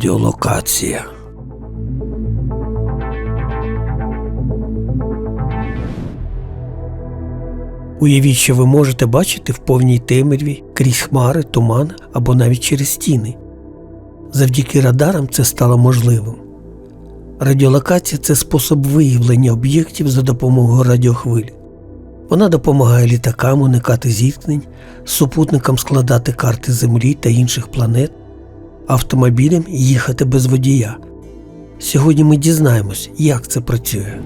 Радіолокація. Уявіть, що ви можете бачити в повній темряві крізь хмари, туман або навіть через стіни. Завдяки радарам це стало можливим. Радіолокація це спосіб виявлення об'єктів за допомогою радіохвиль. Вона допомагає літакам уникати зіткнень, супутникам складати карти Землі та інших планет, автомобілям їхати без водія. Сьогодні ми дізнаємось, як це працює.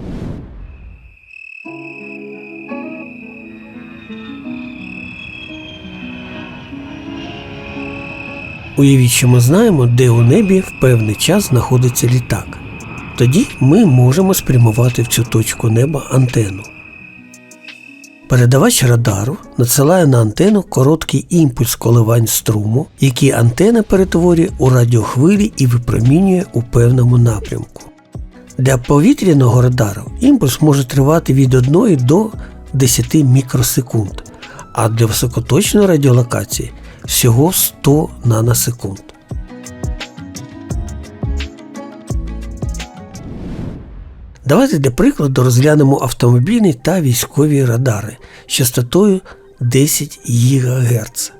Уявіть, що ми знаємо, де у небі в певний час знаходиться літак. Тоді ми можемо спрямувати в цю точку неба антенну. Передавач радару надсилає на антенну короткий імпульс коливань струму, який антена перетворює у радіохвилі і випромінює у певному напрямку. Для повітряного радару імпульс може тривати від 1 до 10 мікросекунд, а для високоточної радіолокації всього 100 наносекунд. Давайте для прикладу розглянемо автомобільні та військові радари з частотою 10 ГГц.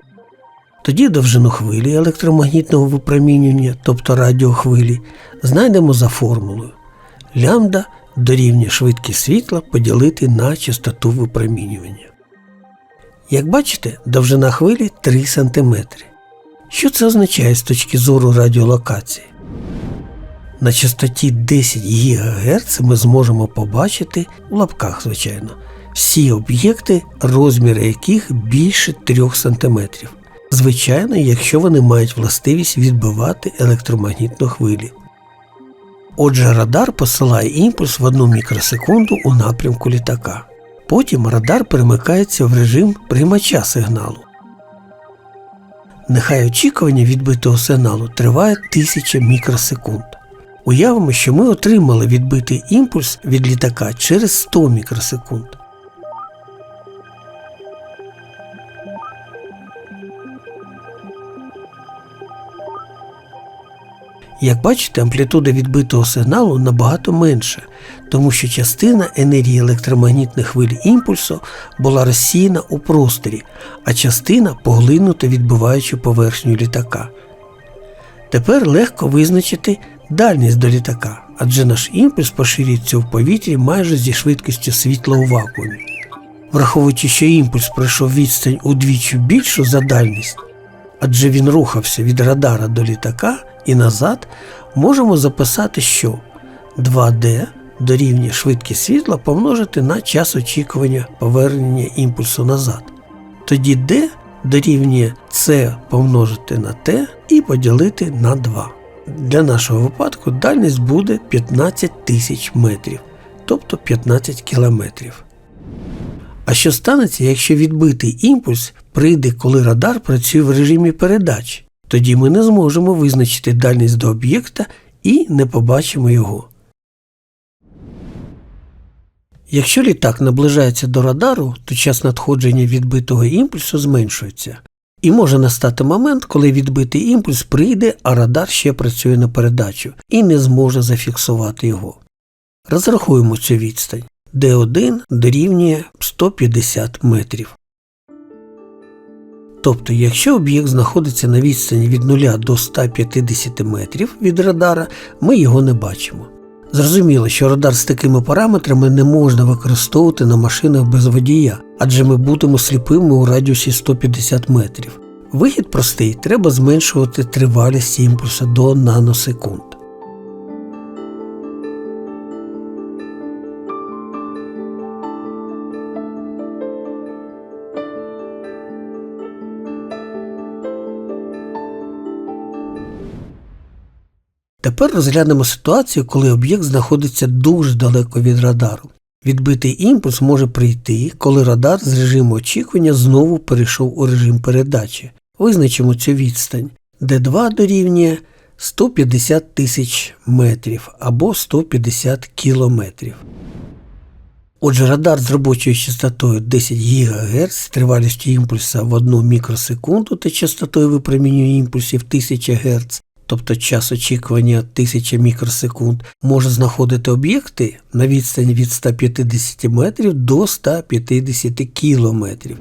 Тоді довжину хвилі електромагнітного випромінювання, тобто радіохвилі, знайдемо за формулою лямбда дорівнює швидкість світла поділити на частоту випромінювання. Як бачите, довжина хвилі 3 см. Що це означає з точки зору радіолокації? На частоті 10 ГГц ми зможемо побачити у лапках, звичайно, всі об'єкти, розміри яких більше 3 см. Звичайно, якщо вони мають властивість відбивати електромагнітну хвилі. Отже, радар посилає імпульс в 1 мікросекунду у напрямку літака. Потім радар перемикається в режим приймача сигналу. Нехай очікування відбитого сигналу триває 1000 мікросекунд. Уявимо, що ми отримали відбитий імпульс від літака через 100 мікросекунд. Як бачите, амплітуда відбитого сигналу набагато менша, тому що частина енергії електромагнітних хвиль імпульсу була розсіяна у просторі, а частина поглинута відбиваючи поверхню літака. Тепер легко визначити дальність до літака, адже наш імпульс поширюється в повітрі майже зі швидкістю світла у вакуумі. Враховуючи, що імпульс пройшов відстань удвічі більшу за дальність, адже він рухався від радара до літака і назад, можемо записати, що 2D дорівнює швидкість світла помножити на час очікування повернення імпульсу назад. Тоді D дорівнює C помножити на T і поділити на 2. Для нашого випадку дальність буде 15 тисяч метрів, тобто 15 кілометрів. А що станеться, якщо відбитий імпульс прийде, коли радар працює в режимі передач? Тоді ми не зможемо визначити дальність до об'єкта і не побачимо його. Якщо літак наближається до радару, то час надходження відбитого імпульсу зменшується. І може настати момент, коли відбитий імпульс прийде, а радар ще працює на передачу і не зможе зафіксувати його. Розрахуємо цю відстань. D1 дорівнює 150 метрів. Тобто, якщо об'єкт знаходиться на відстані від 0 до 150 метрів від радара, ми його не бачимо. Зрозуміло, що радар з такими параметрами не можна використовувати на машинах без водія, адже ми будемо сліпими у радіусі 150 метрів. Вихід простий, треба зменшувати тривалість імпульсу до наносекунд. Тепер розглянемо ситуацію, коли об'єкт знаходиться дуже далеко від радару. Відбитий імпульс може прийти, коли радар з режиму очікування знову перейшов у режим передачі. Визначимо цю відстань, де 2 дорівнює 150 тисяч метрів або 150 кілометрів. Отже, радар з робочою частотою 10 ГГц, тривалістю імпульса в 1 мікросекунду та частотою випромінювання імпульсів 1000 Гц тобто час очікування 1000 мікросекунд, може знаходити об'єкти на відстані від 150 метрів до 150 кілометрів.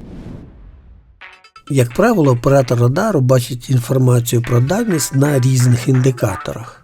Як правило, оператор радару бачить інформацію про дальність на різних індикаторах.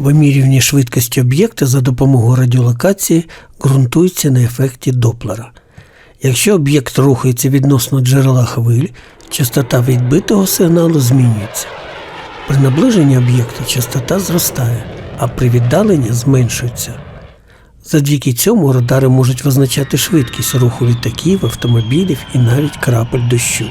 Вимірювання швидкості об'єкта за допомогою радіолокації ґрунтується на ефекті Доплера. Якщо об'єкт рухається відносно джерела хвиль, частота відбитого сигналу змінюється. При наближенні об'єкта частота зростає, а при віддаленні зменшується. Завдяки цьому радари можуть визначати швидкість руху літаків, автомобілів і навіть крапель дощу.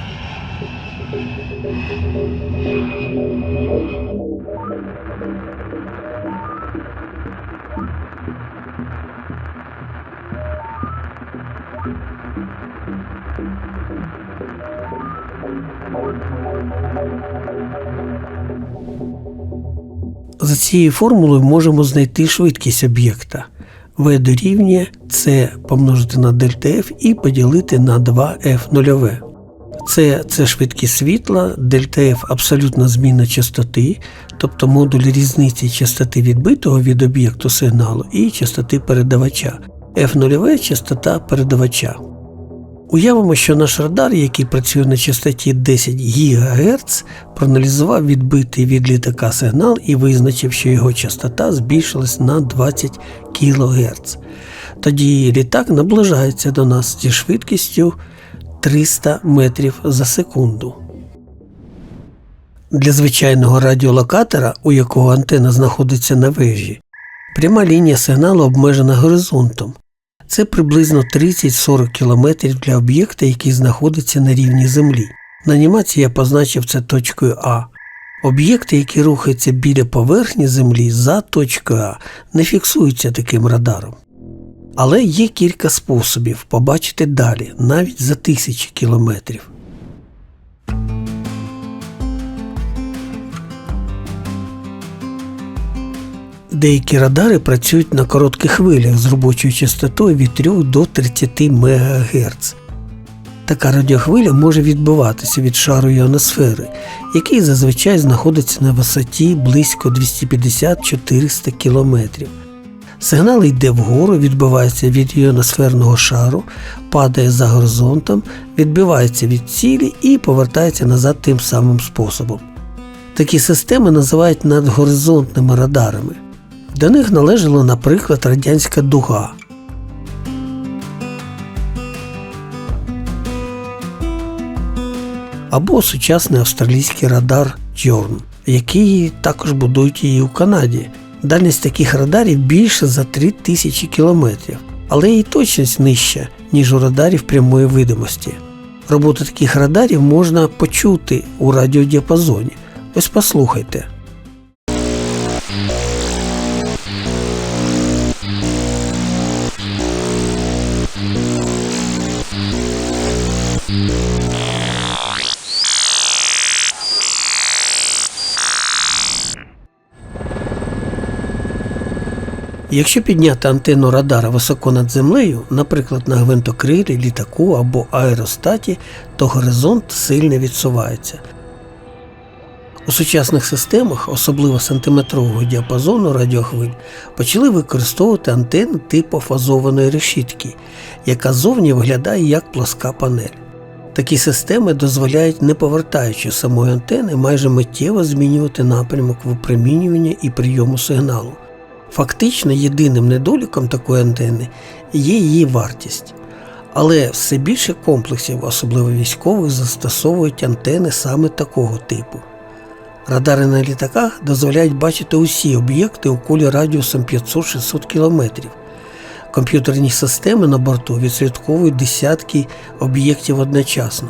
За цією формулою можемо знайти швидкість об'єкта. V дорівнює C помножити на дельта F і поділити на 2F0. Це, це швидкість світла, дельта F абсолютна зміна частоти, тобто модуль різниці частоти відбитого від об'єкту сигналу і частоти передавача. F0 частота передавача. Уявимо, що наш радар, який працює на частоті 10 ГГц, проаналізував відбитий від літака сигнал і визначив, що його частота збільшилась на 20 кГц. Тоді літак наближається до нас зі швидкістю 300 метрів за секунду. Для звичайного радіолокатора, у якого антена знаходиться на вежі, пряма лінія сигналу обмежена горизонтом. Це приблизно 30-40 км для об'єкта, який знаходиться на рівні Землі. На анімації я позначив це точкою А. Об'єкти, які рухаються біля поверхні Землі за точкою А, не фіксуються таким радаром. Але є кілька способів побачити далі, навіть за тисячі кілометрів. Деякі радари працюють на коротких хвилях з робочою частотою від 3 до 30 МГц. Така радіохвиля може відбиватися від шару іоносфери, який зазвичай знаходиться на висоті близько 250-400 км. Сигнал йде вгору, відбивається від іоносферного шару, падає за горизонтом, відбивається від цілі і повертається назад тим самим способом. Такі системи називають надгоризонтними радарами. До них належала, наприклад, радянська дуга. Або сучасний австралійський радар Джорн, який також будують її у Канаді. Дальність таких радарів більше за 3000 кілометрів, але і точність нижча, ніж у радарів прямої видимості. Роботу таких радарів можна почути у радіодіапазоні. Ось послухайте. Якщо підняти антенну радара високо над землею, наприклад, на гвинтокрилі, літаку або аеростаті, то горизонт сильно відсувається. У сучасних системах, особливо сантиметрового діапазону радіохвиль, почали використовувати антенни типу фазованої решітки, яка зовні виглядає як плоска панель. Такі системи дозволяють, не повертаючи самої антени, майже миттєво змінювати напрямок випромінювання і прийому сигналу. Фактично єдиним недоліком такої антени є її вартість. Але все більше комплексів, особливо військових, застосовують антени саме такого типу. Радари на літаках дозволяють бачити усі об'єкти у колі радіусом 500-600 км. Комп'ютерні системи на борту відслідковують десятки об'єктів одночасно.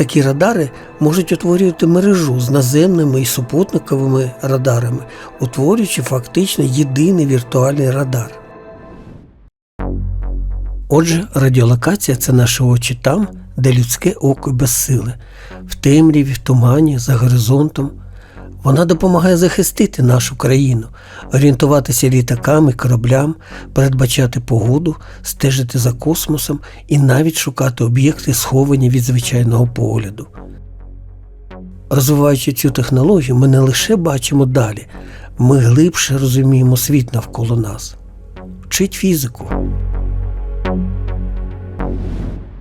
Такі радари можуть утворювати мережу з наземними і супутниковими радарами, утворюючи фактично єдиний віртуальний радар. Отже, радіолокація це наші очі там, де людське око безсиле, в темряві, в тумані, за горизонтом. Вона допомагає захистити нашу країну, орієнтуватися літакам і кораблям, передбачати погоду, стежити за космосом і навіть шукати об'єкти, сховані від звичайного погляду. Розвиваючи цю технологію, ми не лише бачимо далі, ми глибше розуміємо світ навколо нас. Вчить фізику.